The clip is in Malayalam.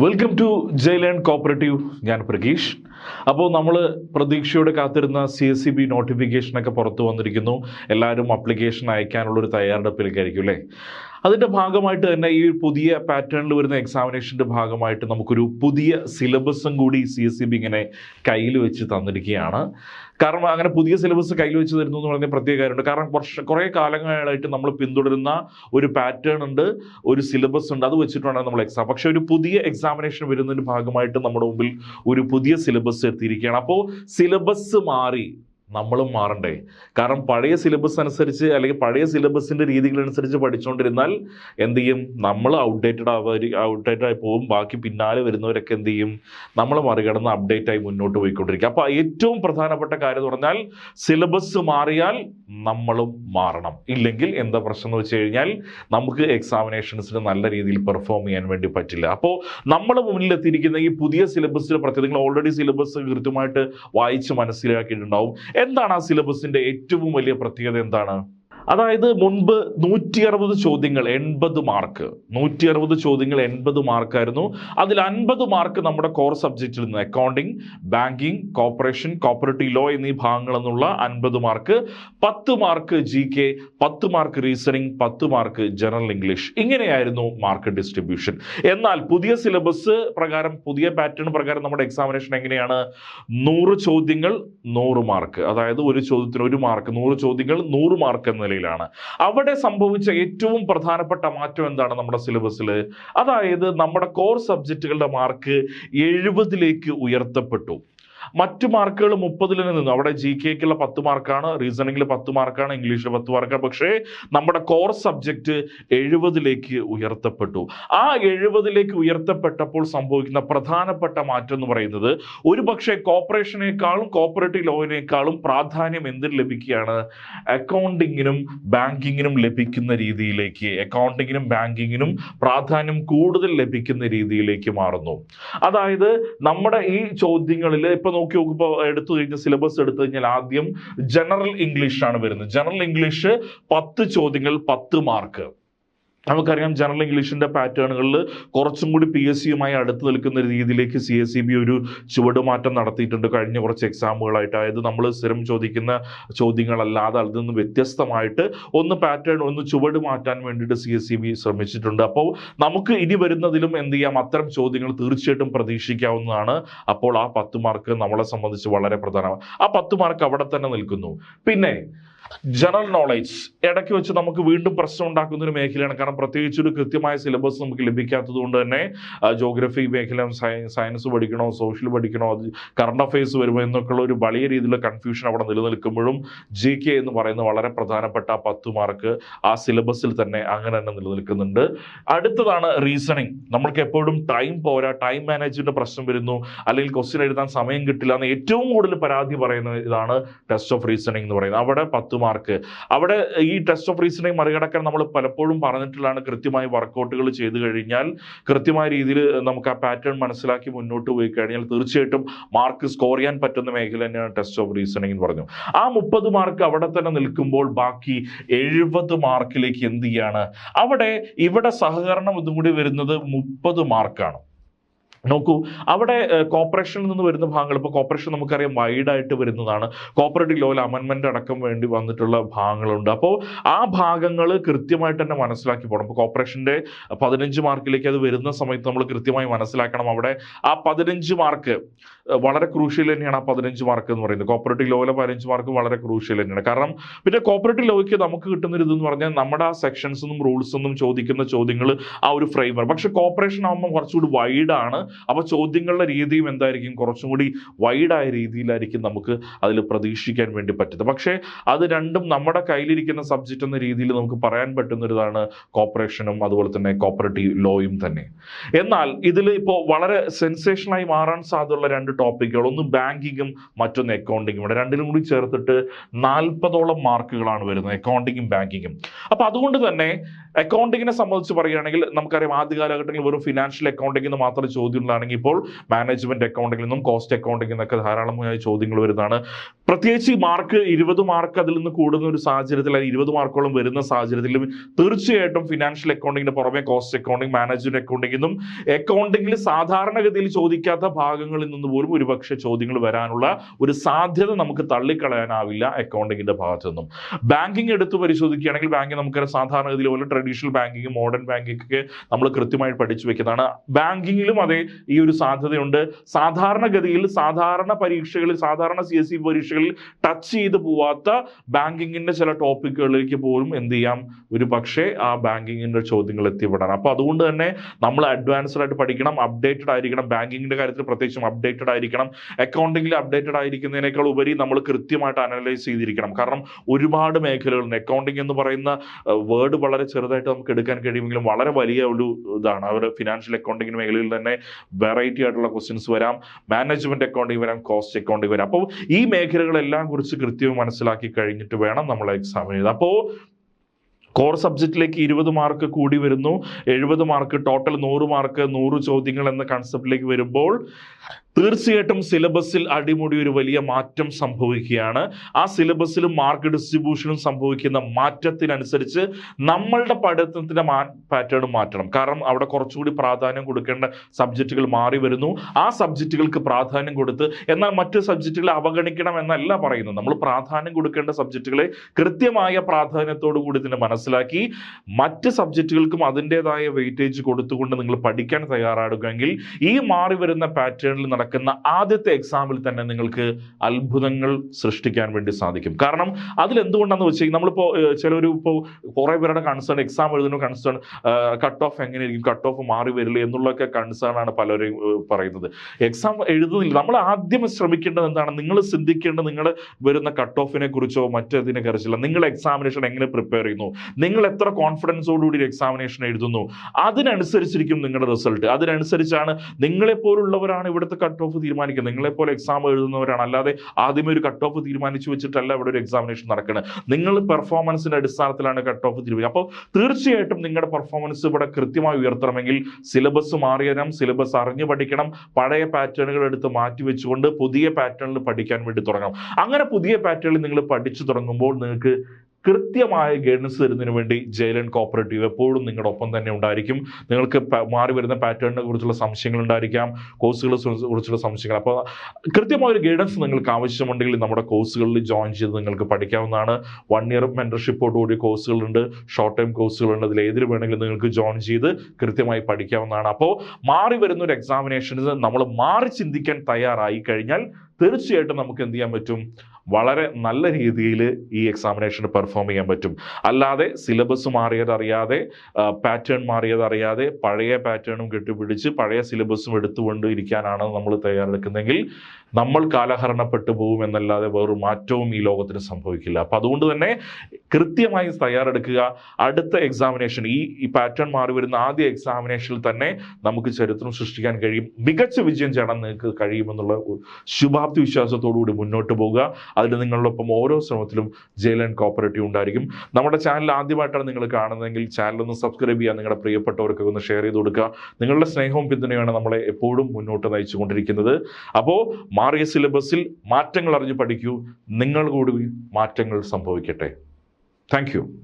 വെൽക്കം ടു ജയ്ലേൺ കോപ്പറേറ്റീവ് ഞാൻ പ്രകീഷ് അപ്പോൾ നമ്മൾ പ്രതീക്ഷയോടെ കാത്തിരുന്ന സി എസ് സി ബി നോട്ടിഫിക്കേഷനൊക്കെ പുറത്തു വന്നിരിക്കുന്നു. എല്ലാവരും അപ്ലിക്കേഷൻ അയക്കാനുള്ളൊരു തയ്യാറെടുപ്പിലേക്കായിരിക്കും അല്ലേ? അതിന്റെ ഭാഗമായിട്ട് തന്നെ ഈ പുതിയ പാറ്റേണിൽ വരുന്ന എക്സാമിനേഷന്റെ ഭാഗമായിട്ട് നമുക്കൊരു പുതിയ സിലബസും കൂടി സി എസ് സി ബി ഇങ്ങനെ കയ്യിൽ വെച്ച് തന്നിരിക്കുകയാണ്. കാരണം അങ്ങനെ പുതിയ സിലബസ് കയ്യിൽ വെച്ച് തരുന്നു എന്ന് പറഞ്ഞ പ്രത്യേക കാര്യമുണ്ട്. കാരണം കുറച്ച് കുറേ കാലങ്ങളായിട്ട് നമ്മൾ പിന്തുടരുന്ന ഒരു പാറ്റേൺ ഉണ്ട് ഒരു സിലബസ് ഉണ്ട്. അത് വെച്ചിട്ടാണ് നമ്മൾ എക്സാം പക്ഷേ ഒരു പുതിയ എക്സാമിനേഷൻ വരുന്നതിന്റെ ഭാഗമായിട്ട് നമ്മുടെ മുമ്പിൽ ഒരു പുതിയ സിലബസ് എത്തിയിരിക്കുകയാണ്. അപ്പോൾ സിലബസ് മാറി നമ്മളും മാറണ്ടേ. കാരണം പഴയ സിലബസ് അനുസരിച്ച് അല്ലെങ്കിൽ പഴയ സിലബസിന്റെ രീതികളനുസരിച്ച് പഠിച്ചുകൊണ്ടിരുന്നാൽ എന്ത് ചെയ്യും? നമ്മൾ ഔട്ട്ഡേറ്റഡ് ആവാ ഔട്ട്ഡേറ്റഡ് ആയി പോകും. ബാക്കി പിന്നാലെ വരുന്നവരൊക്കെ എന്ത് ചെയ്യും? നമ്മൾ മറികടന്ന് അപ്ഡേറ്റ് ആയി മുന്നോട്ട് പോയിക്കൊണ്ടിരിക്കുക അപ്പോൾ ഏറ്റവും പ്രധാനപ്പെട്ട കാര്യം എന്ന് പറഞ്ഞാൽ സിലബസ് മാറിയാൽ നമ്മളും മാറണം. ഇല്ലെങ്കിൽ എന്താ പ്രശ്നം എന്ന് വെച്ച് കഴിഞ്ഞാൽ നമുക്ക് എക്സാമിനേഷൻസിന് നല്ല രീതിയിൽ പെർഫോം ചെയ്യാൻ വേണ്ടി പറ്റില്ല. അപ്പോൾ നമ്മൾ മുന്നിൽ എത്തിയിരിക്കുന്ന ഈ പുതിയ സിലബസിലെ പ്രത്യേകത നിങ്ങൾ ഓൾറെഡി സിലബസ് കൃത്യമായിട്ട് വായിച്ച് മനസ്സിലാക്കിയിട്ടുണ്ടാവും. എന്താണ് ആ സിലബസിന്റെ ഏറ്റവും വലിയ പ്രത്യേകത എന്താണ്? അതായത് മുൻപ് നൂറ്റി അറുപത് ചോദ്യങ്ങൾ എൺപത് മാർക്ക് നൂറ്റി അറുപത് ചോദ്യങ്ങൾ എൺപത് മാർക്കായിരുന്നു അതിൽ അൻപത് മാർക്ക് നമ്മുടെ കോർ സബ്ജക്റ്റിൽ നിന്ന് accounting banking cooperation cooperative law എന്നീ ഭാഗങ്ങളിൽ നിന്നുള്ള അൻപത് മാർക്ക് പത്ത് മാർക്ക് ജി കെ പത്ത് മാർക്ക് റീസണിങ് പത്ത് മാർക്ക് ജനറൽ ഇംഗ്ലീഷ് ഇങ്ങനെയായിരുന്നു മാർക്ക് ഡിസ്ട്രിബ്യൂഷൻ എന്നാൽ പുതിയ സിലബസ് പ്രകാരം പുതിയ പാറ്റേൺ പ്രകാരം നമ്മുടെ എക്സാമിനേഷൻ എങ്ങനെയാണ്? നൂറ് ചോദ്യങ്ങൾ നൂറ് മാർക്ക് അതായത് ഒരു ചോദ്യത്തിന് ഒരു മാർക്ക് നൂറ് ചോദ്യങ്ങൾ നൂറ് മാർക്ക് എന്ന നിലയിലാണ് അവിടെ സംഭവിച്ച ഏറ്റവും പ്രധാനപ്പെട്ട മാറ്റം എന്താണ് നമ്മുടെ സിലബസിൽ? അതായത് നമ്മുടെ കോർ സബ്ജക്റ്റുകളുടെ മാർക്ക് എഴുപതിലേക്ക് ഉയർത്തപ്പെട്ടു. മറ്റു മാർക്കുകൾ മുപ്പതിൽ നിന്ന് അവിടെ ജി കെക്കുള്ള പത്ത് മാർക്കാണ് റീസണിങ്ങിൽ പത്ത് മാർക്കാണ് ഇംഗ്ലീഷിൽ പത്ത് മാർക്കാണ്. പക്ഷേ നമ്മുടെ കോർ സബ്ജക്റ്റ് എഴുപതിലേക്ക് ഉയർത്തപ്പെട്ടു. ആ എഴുപതിലേക്ക് ഉയർത്തപ്പെട്ടപ്പോൾ സംഭവിക്കുന്ന പ്രധാനപ്പെട്ട മാറ്റം എന്ന് പറയുന്നത് ഒരു പക്ഷേ കോപ്പറേഷനേക്കാളും കോപ്പറേറ്റീവ് ലോവിനേക്കാളും പ്രാധാന്യം എന്തിന് ലഭിക്കുകയാണ്? അക്കൗണ്ടിങ്ങിനും ബാങ്കിങ്ങിനും ലഭിക്കുന്ന രീതിയിലേക്ക് അക്കൗണ്ടിങ്ങിനും ബാങ്കിങ്ങിനും പ്രാധാന്യം കൂടുതൽ ലഭിക്കുന്ന രീതിയിലേക്ക് മാറുന്നു. അതായത് നമ്മുടെ ഈ ചോദ്യങ്ങളിൽ ഇപ്പൊ നോക്കി നോക്കുമ്പോൾ എടുത്തു കഴിഞ്ഞ സിലബസ് എടുത്തു കഴിഞ്ഞാൽ ആദ്യം ജനറൽ ഇംഗ്ലീഷ് ആണ് വരുന്നത്. ജനറൽ ഇംഗ്ലീഷ് പത്ത് ചോദ്യങ്ങൾ പത്ത് മാർക്ക് നമുക്കറിയാം ജനറൽ ഇംഗ്ലീഷിന്റെ പാറ്റേണുകളിൽ കുറച്ചും കൂടി പി എസ് സിയുമായി അടുത്ത് നിൽക്കുന്ന രീതിയിലേക്ക് സി എസ് സി ബി ഒരു ചുവടുമാറ്റം നടത്തിയിട്ടുണ്ട് കഴിഞ്ഞ കുറച്ച് എക്സാമുകളായിട്ട് അതായത് നമ്മൾ സ്ഥിരം ചോദിക്കുന്ന ചോദ്യങ്ങളല്ലാതെ അതിൽ നിന്ന് വ്യത്യസ്തമായിട്ട് ഒന്ന് പാറ്റേൺ ഒന്ന് ചുവട് മാറ്റാൻ വേണ്ടിയിട്ട് സി എസ് സി ബി ശ്രമിച്ചിട്ടുണ്ട്. അപ്പോൾ നമുക്ക് ഇനി വരുന്നതിലും എന്ത് ചെയ്യാം? അത്തരം ചോദ്യങ്ങൾ തീർച്ചയായിട്ടും പ്രതീക്ഷിക്കാവുന്നതാണ്. അപ്പോൾ ആ പത്ത് മാർക്ക് നമ്മളെ സംബന്ധിച്ച് വളരെ പ്രധാനമാണ്. ആ പത്ത് മാർക്ക് അവിടെ തന്നെ നിൽക്കുന്നു. പിന്നെ ജനറൽ നോളേജ് ഇടയ്ക്ക് വെച്ച് നമുക്ക് വീണ്ടും പ്രശ്നം ഉണ്ടാക്കുന്ന ഒരു മേഖലയാണ്. കാരണം പ്രത്യേകിച്ച് ഒരു കൃത്യമായ സിലബസ് നമുക്ക് ലഭിക്കാത്തത് കൊണ്ട് തന്നെ ജോഗ്രഫി മേഖല സയൻസ് പഠിക്കണോ സോഷ്യൽ പഠിക്കണോ കറണ്ട് അഫയേഴ്സ് വരുമോ എന്നൊക്കെയുള്ള ഒരു വലിയ രീതിയിലുള്ള കൺഫ്യൂഷൻ അവിടെ നിലനിൽക്കുമ്പോഴും ജി കെ എന്ന് പറയുന്ന വളരെ പ്രധാനപ്പെട്ട പത്ത് മാർക്ക് ആ സിലബസിൽ തന്നെ അങ്ങനെ തന്നെ നിലനിൽക്കുന്നുണ്ട്. അടുത്തതാണ് റീസണിങ് നമ്മൾക്ക് എപ്പോഴും ടൈം പോരാ ടൈം മാനേജ്മെന്റ് പ്രശ്നം വരുന്നു. അല്ലെങ്കിൽ ക്വസ്റ്റ്യൻ എഴുതാൻ സമയം കിട്ടില്ല എന്ന് ഏറ്റവും കൂടുതൽ പരാതി പറയുന്ന ഇതാണ് ടെസ്റ്റ് ഓഫ് റീസണിങ് എന്ന് പറയുന്നത്. അവിടെ പത്ത് മാർക്ക് അവിടെ ഈ ടെസ്റ്റ് ഓഫ് റീസണിങ് മറികടക്കാൻ നമ്മൾ പലപ്പോഴും പറഞ്ഞിട്ടുള്ളതാണ് കൃത്യമായി വർക്കൗട്ടുകൾ ചെയ്തു കഴിഞ്ഞാൽ കൃത്യമായ രീതിയിൽ നമുക്ക് ആ പാറ്റേൺ മനസ്സിലാക്കി മുന്നോട്ട് പോയി കഴിഞ്ഞാൽ തീർച്ചയായിട്ടും മാർക്ക് സ്കോർ ചെയ്യാൻ പറ്റുന്ന മേഖല തന്നെയാണ് ടെസ്റ്റ് ഓഫ് റീസണിങ് എന്ന് പറഞ്ഞു ആ മുപ്പത് മാർക്ക് അവിടെ തന്നെ നിൽക്കുമ്പോൾ ബാക്കി എഴുപത് മാർക്കിലേക്ക് എന്ത് ചെയ്യാണ്? അവിടെ ഇവിടെ സഹകരണം ഇതും കൂടി വരുന്നത് മുപ്പത് മാർക്കാണ് നോക്കൂ അവിടെ കോപ്പറേഷനിൽ നിന്ന് വരുന്ന ഭാഗങ്ങൾ ഇപ്പോൾ കോപ്പറേഷൻ നമുക്കറിയാം വൈഡായിട്ട് വരുന്നതാണ്. കോപ്പറേറ്റീവ് ലോയിൽ അമെൻമെന്റ് അടക്കം വേണ്ടി വന്നിട്ടുള്ള ഭാഗങ്ങളുണ്ട്. അപ്പോൾ ആ ഭാഗങ്ങൾ കൃത്യമായിട്ട് തന്നെ മനസ്സിലാക്കി പോകണം ഇപ്പോൾ കോർപ്പറേഷന്റെ പതിനഞ്ച് മാർക്കിലേക്ക് അത് വരുന്ന സമയത്ത് നമ്മൾ കൃത്യമായി മനസ്സിലാക്കണം അവിടെ. ആ പതിനഞ്ച് മാർക്ക് വളരെ ക്രൂഷ്യൽ തന്നെയാണ് ആ പതിനഞ്ച് മാർക്ക് എന്ന് പറയുന്നത്. കോപ്പറേറ്റീവ് ലോയിലെ പതിനഞ്ച് മാർക്ക് വളരെ ക്രൂഷ്യൽ തന്നെയാണ്. കാരണം പിന്നെ കോപ്പറേറ്റീവ് ലോയ്ക്ക് നമുക്ക് കിട്ടുന്ന ഒരു ഇതെന്ന് പറഞ്ഞാൽ നമ്മുടെ ആ സെക്ഷൻസ് ഒന്നും റൂൾസ് ഒന്നും ചോദിക്കുന്ന ചോദ്യങ്ങൾ ആ ഒരു ഫ്രെയിമർ പക്ഷെ കോപ്പറേഷൻ ആകുമ്പോൾ കുറച്ചുകൂടി വൈഡാണ് അപ്പോൾ ചോദ്യങ്ങളുടെ രീതിയും എന്തായിരിക്കും? കുറച്ചും കൂടി വൈഡായ രീതിയിലായിരിക്കും നമുക്ക് അതിൽ പ്രതീക്ഷിക്കാൻ വേണ്ടി പറ്റുന്നത്. പക്ഷേ അത് രണ്ടും നമ്മുടെ കയ്യിലിരിക്കുന്ന സബ്ജക്റ്റ് എന്ന രീതിയിൽ നമുക്ക് പറയാൻ പറ്റുന്ന ഒരു ഇതാണ് കോപ്പറേഷനും അതുപോലെ തന്നെ കോപ്പറേറ്റീവ് ലോയും തന്നെ. എന്നാൽ ഇതിൽ ഇപ്പോൾ വളരെ സെൻസേഷനായി മാറാൻ സാധ്യതയുള്ള രണ്ട് ടോപ്പിക്കുകൾ ഒന്ന് ബാങ്കിങ്ങും മറ്റൊന്ന് അക്കൗണ്ടിങ്ങും ഇവിടെ രണ്ടിനും കൂടി ചേർത്തിട്ട് നാൽപ്പതോളം മാർക്കുകളാണ് വരുന്നത്. അക്കൗണ്ടിങ്ങും ബാങ്കിങ്ങും അപ്പോൾ അതുകൊണ്ട് തന്നെ അക്കൗണ്ടിങ്ങിനെ സംബന്ധിച്ച് പറയുകയാണെങ്കിൽ നമുക്കറിയാം ആദ്യ കാലഘട്ടങ്ങളിൽ വെറും ഫിനാൻഷ്യൽ അക്കൗണ്ടിംഗ് എന്ന് മാത്രം ചോദ്യങ്ങളാണെങ്കിൽ ഇപ്പോൾ മാനേജ്മെന്റ് അക്കൗണ്ടിങ്ങിൽ നിന്നും കോസ്റ്റ് അക്കൗണ്ടിംഗ് എന്നൊക്കെ ധാരാളമായി ചോദ്യങ്ങൾ വരുന്നതാണ്. പ്രത്യേകിച്ച് മാർക്ക് ഇരുപത് മാർക്ക് അതിൽ നിന്ന് കൂടുന്ന ഒരു സാഹചര്യത്തിൽ അല്ലെങ്കിൽ ഇരുപത് മാർക്കോളം വരുന്ന സാഹചര്യത്തിലും തീർച്ചയായിട്ടും ഫിനാൻഷ്യൽ അക്കൗണ്ടിങ്ങിന് പുറമെ കോസ്റ്റ് അക്കൗണ്ടിങ് മാനേജ്മെന്റ് അക്കൗണ്ടിങ്ങിനും അക്കൗണ്ടിങ്ങിൽ സാധാരണഗതിയിൽ ചോദിക്കാത്ത ഭാഗങ്ങളിൽ നിന്ന് പോലും ഒരുപക്ഷെ ചോദ്യങ്ങൾ വരാനുള്ള ഒരു സാധ്യത നമുക്ക് തള്ളിക്കളയാനാവില്ല അക്കൗണ്ടിങ്ങിന്റെ ഭാഗത്തു നിന്നും ബാങ്കിങ് എടുത്ത് പരിശോധിക്കുകയാണെങ്കിൽ ബാങ്കിങ് നമുക്കറിയാം സാധാരണഗതിയിൽ പോലെ ട്രഡീഷണൽ ബാങ്കിങ് മോഡേൺ ബാങ്കിങ് ഒക്കെ നമ്മൾ കൃത്യമായി പഠിച്ചു വെക്കുന്നതാണ്. ബാങ്കിങ്ങിലും അതേ ഈ ഒരു സാധ്യതയുണ്ട്. സാധാരണഗതിയിൽ സാധാരണ പരീക്ഷകളിൽ സാധാരണ സി എസ് സി പരീക്ഷകളിൽ ടച്ച് ചെയ്ത് പോവാത്ത ബാങ്കിങ്ങിന്റെ ചില ടോപ്പിക്കുകളിലേക്ക് പോലും എന്ത് ചെയ്യാം? ഒരു പക്ഷേ ആ ബാങ്കിങ്ങിന്റെ ചോദ്യങ്ങൾ എത്തിപ്പെടാൻ അപ്പോൾ അതുകൊണ്ട് തന്നെ നമ്മൾ അഡ്വാൻസ്ഡ് ആയിട്ട് പഠിക്കണം അപ്ഡേറ്റഡ് ആയിരിക്കണം. ബാങ്കിങ്ങിന്റെ കാര്യത്തിൽ പ്രത്യേകിച്ചും അപ്ഡേറ്റഡ് ആയിരിക്കണം. അക്കൗണ്ടിംഗിൽ അപ്ഡേറ്റഡ് ആയിരിക്കുന്നതിനേക്കാൾ ഉപരി നമ്മൾ കൃത്യമായിട്ട് അനലൈസ് ചെയ്തിരിക്കണം. കാരണം ഒരുപാട് മേഖലകളുണ്ട് അക്കൗണ്ടിങ് എന്ന് പറയുന്ന വേർഡ് വളരെ ചെറുതായിട്ട് നമുക്ക് എടുക്കാൻ കഴിയുമെങ്കിലും വളരെ വലിയ ഒരു ഇതാണ്. അവർ ഫിനാൻഷ്യൽ അക്കൗണ്ടിങ് മേഖലയിൽ തന്നെ വെറൈറ്റി ആയിട്ടുള്ള ക്വസ്റ്റ്യൻസ് വരാം. മാനേജ്മെന്റ് അക്കൗണ്ടിങ് വരാം കോസ്റ്റ് അക്കൗണ്ടിങ് വരാം. അപ്പോൾ ഈ മേഖലകളെല്ലാം കുറിച്ച് കൃത്യമായി മനസ്സിലാക്കി കഴിഞ്ഞിട്ട് വേണം നമ്മൾ എക്സാം എഴുതാം അപ്പോൾ കോർ സബ്ജക്റ്റിലേക്ക് ഇരുപത് മാർക്ക് കൂടി വരുന്നു. എഴുപത് മാർക്ക് ടോട്ടൽ നൂറ് മാർക്ക് നൂറ് ചോദ്യങ്ങൾ എന്ന കൺസെപ്റ്റിലേക്ക് വരുമ്പോൾ തീർച്ചയായിട്ടും സിലബസിൽ അടിമുടി ഒരു വലിയ മാറ്റം സംഭവിക്കുകയാണ്. ആ സിലബസിലും മാർക്ക് ഡിസ്ട്രിബ്യൂഷനും സംഭവിക്കുന്ന മാറ്റത്തിനനുസരിച്ച് നമ്മളുടെ പഠനത്തിന്റെ മാ പാറ്റേൺ മാറ്റണം. കാരണം അവിടെ കുറച്ചുകൂടി പ്രാധാന്യം കൊടുക്കേണ്ട സബ്ജക്റ്റുകൾ മാറി വരുന്നു. ആ സബ്ജക്റ്റുകൾക്ക് പ്രാധാന്യം കൊടുത്ത് എന്നാൽ മറ്റ് സബ്ജക്റ്റുകളെ അവഗണിക്കണം എന്നല്ല പറയുന്നത്. നമ്മൾ പ്രാധാന്യം കൊടുക്കേണ്ട സബ്ജക്റ്റുകളെ കൃത്യമായ പ്രാധാന്യത്തോടു കൂടി തന്നെ മനസ്സിലാക്കി മറ്റ് സബ്ജക്റ്റുകൾക്കും അതിന്റെതായ വെയിറ്റേജ് കൊടുത്തുകൊണ്ട് നിങ്ങൾ പഠിക്കാൻ തയ്യാറാടുകയെങ്കിൽ ഈ മാറി വരുന്ന പാറ്റേണിൽ നടക്കുന്ന ആദ്യത്തെ എക്സാമിൽ തന്നെ നിങ്ങൾക്ക് അത്ഭുതങ്ങൾ സൃഷ്ടിക്കാൻ വേണ്ടി സാധിക്കും. കാരണം അതിൽ എന്തുകൊണ്ടാന്ന് വെച്ച് കഴിഞ്ഞാൽ നമ്മളിപ്പോൾ ചിലർ ഇപ്പോൾ കുറേ പേരുടെ കൺസേൺ എക്സാം എഴുതുന്ന കൺസേൺ കട്ട് ഓഫ് എങ്ങനെയായിരിക്കും കട്ട് ഓഫ് മാറി വരില്ല എന്നുള്ളൊക്കെ കൺസേൺ ആണ് പലരും പറയുന്നത്. എക്സാം എഴുതുന്നില്ല. നമ്മൾ ആദ്യം ശ്രമിക്കേണ്ടത് എന്താണ്? നിങ്ങൾ ചിന്തിക്കേണ്ടത് നിങ്ങൾ വരുന്ന കട്ട് ഓഫിനെ കുറിച്ചോ മറ്റേതിനെ കുറിച്ചില്ല. നിങ്ങൾ എക്സാമിനേഷൻ എങ്ങനെ പ്രിപ്പയർ ചെയ്യുന്നു? നിങ്ങൾ എത്ര കോൺഫിഡൻസോടുകൂടി എക്സാമിനേഷൻ എഴുതുന്നു? അതിനനുസരിച്ചിരിക്കും നിങ്ങളുടെ റിസൾട്ട് അതിനനുസരിച്ചാണ് നിങ്ങളെപ്പോലുള്ളവരാണ് ഇവിടുത്തെ കട്ട് ഓഫ് തീരുമാനിക്കുന്നത്. നിങ്ങളെപ്പോലെ എക്സാം എഴുതുന്നവരാണ്. അല്ലാതെ ആദ്യമേ ഒരു കട്ട് ഓഫ് തീരുമാനിച്ചു വെച്ചിട്ടല്ല ഇവിടെ ഒരു എക്സാമിനേഷൻ നടക്കുന്നത് നിങ്ങൾ പെർഫോമൻസിന്റെ അടിസ്ഥാനത്തിലാണ് കട്ട് ഓഫ് തീരുമാനിക്കുക അപ്പോൾ തീർച്ചയായിട്ടും നിങ്ങളുടെ പെർഫോമൻസ് ഇവിടെ കൃത്യമായി ഉയർത്തണമെങ്കിൽ സിലബസ് മാറിയണം സിലബസ് അറിഞ്ഞു പഠിക്കണം പഴയ പാറ്റേണുകൾ എടുത്ത് മാറ്റി വെച്ചുകൊണ്ട് പുതിയ പാറ്റേണിൽ പഠിക്കാൻ വേണ്ടി തുടങ്ങണം. അങ്ങനെ പുതിയ പാറ്റേണിൽ നിങ്ങൾ പഠിച്ചു തുടങ്ങുമ്പോൾ നിങ്ങൾക്ക് കൃത്യമായ ഗൈഡൻസ് തരുന്നതിന് വേണ്ടി ജയിലൻ കോപ്പറേറ്റീവ് എപ്പോഴും നിങ്ങളുടെ ഒപ്പം തന്നെ ഉണ്ടായിരിക്കും. നിങ്ങൾക്ക് മാറി വരുന്ന പാറ്റേണിനെ കുറിച്ചുള്ള സംശയങ്ങൾ ഉണ്ടായിരിക്കാം. കോഴ്സുകളെ കുറിച്ചുള്ള സംശയങ്ങൾ. അപ്പോൾ കൃത്യമായ ഒരു ഗൈഡൻസ് നിങ്ങൾക്ക് ആവശ്യമുണ്ടെങ്കിൽ നമ്മുടെ കോഴ്സുകളിൽ ജോയിൻ ചെയ്ത് നിങ്ങൾക്ക് പഠിക്കാവുന്നതാണ്. വൺ ഇയർ മെന്റർഷിപ്പോടുകൂടിയ കോഴ്സുകളുണ്ട് ഷോർട്ട് ടൈം കോഴ്സുകളുണ്ട് അതിൽ ഏതിൽ വേണമെങ്കിലും നിങ്ങൾക്ക് ജോയിൻ ചെയ്ത് കൃത്യമായി പഠിക്കാവുന്നതാണ്. അപ്പോൾ മാറി വരുന്ന ഒരു എക്സാമിനേഷന് നമ്മൾ മാറി ചിന്തിക്കാൻ തയ്യാറായി കഴിഞ്ഞാൽ തീർച്ചയായിട്ടും നമുക്ക് എന്ത് ചെയ്യാൻ പറ്റും? വളരെ നല്ല രീതിയിൽ ഈ എക്സാമിനേഷന് പെർഫോം ചെയ്യാൻ പറ്റും. അല്ലാതെ സിലബസ് മാറിയതറിയാതെ പാറ്റേൺ മാറിയതറിയാതെ പഴയ പാറ്റേണും കെട്ടിപ്പിടിച്ച് പഴയ സിലബസും എടുത്തുകൊണ്ട് ഇരിക്കാനാണ് നമ്മൾ തയ്യാറെടുക്കുന്നതെങ്കിൽ നമ്മൾ കാലഹരണപ്പെട്ടു പോകും എന്നല്ലാതെ വേറൊരു മാറ്റവും ഈ ലോകത്തിന് സംഭവിക്കില്ല. അപ്പം അതുകൊണ്ട് തന്നെ കൃത്യമായി തയ്യാറെടുക്കുക. അടുത്ത എക്സാമിനേഷൻ ഈ ഈ പാറ്റേൺ മാറി വരുന്ന ആദ്യ എക്സാമിനേഷനിൽ തന്നെ നമുക്ക് ചരിത്രം സൃഷ്ടിക്കാൻ കഴിയും. മികച്ച വിജയം ചേടാൻ നിങ്ങൾക്ക് കഴിയുമെന്നുള്ള ശുഭാപ്തി വിശ്വാസത്തോടുകൂടി മുന്നോട്ട് പോവുക. അതിൽ നിങ്ങളോടൊപ്പം ഓരോ ശ്രമത്തിലും ജയിൽ ആൻഡ് കോപ്പറേറ്റീവ് ഉണ്ടായിരിക്കും. നമ്മുടെ ചാനൽ ആദ്യമായിട്ടാണ് നിങ്ങൾ കാണുന്നതെങ്കിൽ ചാനൽ ഒന്ന് സബ്സ്ക്രൈബ് ചെയ്യുക. നിങ്ങളുടെ പ്രിയപ്പെട്ടവർക്കൊക്കെ ഒന്ന് ഷെയർ ചെയ്ത് കൊടുക്കുക. നിങ്ങളുടെ സ്നേഹവും പിന്തുണയുമാണ് നമ്മളെ എപ്പോഴും മുന്നോട്ട് നയിച്ചുകൊണ്ടിരിക്കുന്നത്. അപ്പോൾ മാറിയ സിലബസിൽ മാറ്റങ്ങൾ അറിഞ്ഞ് പഠിക്കൂ. നിങ്ങൾ കൂടി മാറ്റങ്ങൾ സംഭവിക്കട്ടെ. താങ്ക്